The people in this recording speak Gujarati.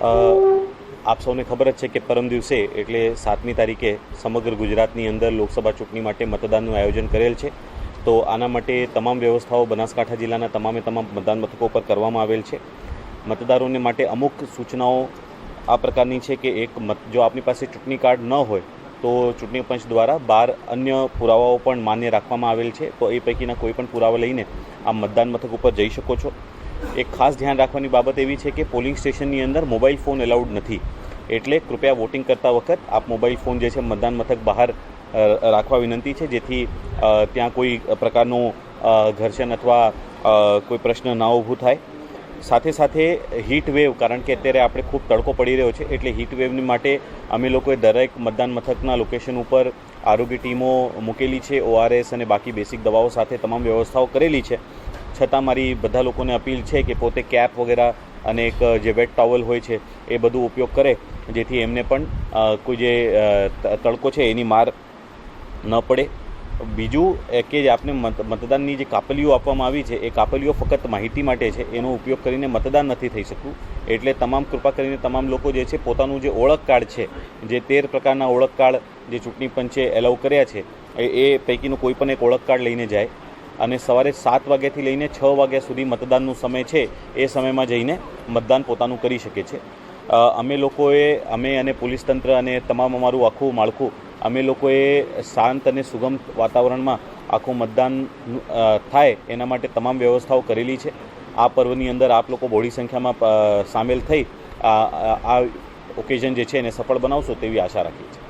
આપ સૌને ખબર જ છે કે પરમ દિવસે, એટલે સાતમી તારીખે સમગ્ર ગુજરાતની અંદર લોકસભા ચૂંટણી માટે મતદાનનું આયોજન કરેલ છે. તો આના માટે તમામ વ્યવસ્થાઓ બનાસકાંઠા જિલ્લાના તમામે તમામ મતદાન મથકો પર કરવામાં આવેલ છે. મતદારોને માટે અમુક સૂચનાઓ આ પ્રકારની છે કે એક મત, જો આપની પાસે ચૂંટણી કાર્ડ ન હોય, તો ચૂંટણી પંચ દ્વારા બાર અન્ય પુરાવાઓ પણ માન્ય રાખવામાં આવેલ છે. તો એ પૈકીના કોઈ પણ પુરાવા લઈને આ મતદાન મથક ઉપર જઈ શકો છો. એક ખાસ ધ્યાન રાખવાની બાબત એવી છે કે પોલિંગ સ્ટેશનની અંદર મોબાઈલ ફોન એલાઉડ નથી. એટલે કૃપયા વોટિંગ કરતા વખત આપ મોબાઈલ ફોન જે છે મતદાન મથક બહાર રાખવા વિનંતી છે, જેથી ત્યાં કોઈ પ્રકારનું ઘર્ષણ અથવા કોઈ પ્રશ્ન ના ઊભું થાય. સાથે સાથે હીટ વેવ કારણ કે અત્યારે આપણે ખૂબ તડકો પડી રહ્યો છે, એટલે હીટ વેવની માટે અમે લોકોએ દરેક મતદાન મથકના લોકેશન ઉપર આરોગ્ય ટીમો મૂકેલી છે ઓઆરએસ અને બાકી બેસિક દવાઓ સાથે તમામ વ્યવસ્થાઓ કરેલી છે. છતાં મારી બધા લોકોને અપીલ છે કે પોતે કેપ વગેરે અને એક જે વેટ ટોવલ હોય છે, એ બધું ઉપયોગ કરે, જેથી એમને પણ કોઈ જે તડકો છે એની માર ન પડે. બીજું કે જે આપને મત, મતદાનની જે કાપલીઓ આપવામાં આવી છે, એ કાપલીઓ ફક્ત માહિતી માટે છે, એનો ઉપયોગ કરીને મતદાન નથી થઈ શકતું. એટલે તમામ કૃપા કરીને તમામ લોકો જે છે, પોતાનું જે ઓળખ કાર્ડ છે, જે તેર પ્રકારના ઓળખ કાર્ડ જે ચૂંટણી પંચે એલાઉ કર્યા છે એ પૈકીનું કોઈ પણ એક ઓળખ કાર્ડ લઈને જાય. અને સવારે સાત વાગ્યાથી લઈને છ વાગ્યા સુધી મતદાનનું સમય છે, એ સમયમાં જઈને મતદાન પોતાનું કરી શકે છે. અમે લોકોએ, અમે અને પોલીસ તંત્ર અને તમામ અમારું આખું માળખું, અમે લોકોએ શાંત અને સુગમ વાતાવરણમાં આખું મતદાન થાય એના માટે તમામ વ્યવસ્થાઓ કરેલી છે. આ પર્વની અંદર આપ લોકો બહોળી સંખ્યામાં સામેલ થઈ આ ઓકેઝન જે છે એને સફળ બનાવશો તેવી આશા રાખીએ છીએ.